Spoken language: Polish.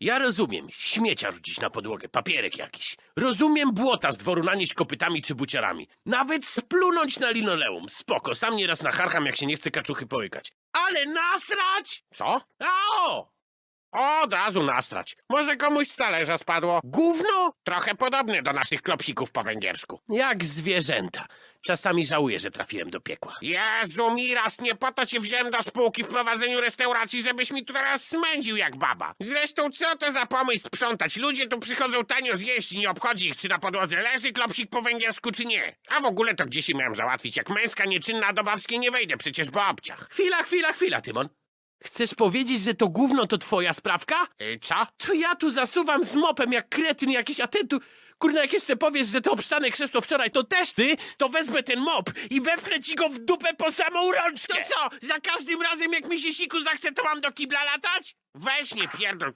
Ja rozumiem, śmiecia rzucić na podłogę, papierek jakiś. Rozumiem błota z dworu nanieść kopytami czy buciarami. Nawet splunąć na linoleum. Spoko, sam nieraz nacharcham, jak się nie chce kaczuchy połykać. Ale nasrać? Co? A o! Od razu nastrać. Może komuś z talerza spadło. Gówno? Trochę podobne do naszych klopsików po węgiersku. Jak zwierzęta. Czasami żałuję, że trafiłem do piekła. Jezu, Miras, nie po to cię wziąłem do spółki w prowadzeniu restauracji, żebyś mi tu teraz smędził jak baba. Zresztą co to za pomysł sprzątać? Ludzie tu przychodzą tanio zjeść i nie obchodzi ich, czy na podłodze leży klopsik po węgiersku, czy nie. A w ogóle to gdzie się miałem załatwić? Jak męska nieczynna do babskiej nie wejdę, przecież po obciach. Chwila, chwila, chwila, Tymon. Chcesz powiedzieć, że to gówno to twoja sprawka? Y, co? To ja tu zasuwam z mopem jak kretyn jakiś, a ty tu... Kurna, jak jeszcze powiesz, że to obszczane krzesło wczoraj to też ty, to wezmę ten mop i wepchnę ci go w dupę po samą rączkę. To co, za każdym razem jak mi się siku zachce, to mam do kibla latać? Weź nie pierdol,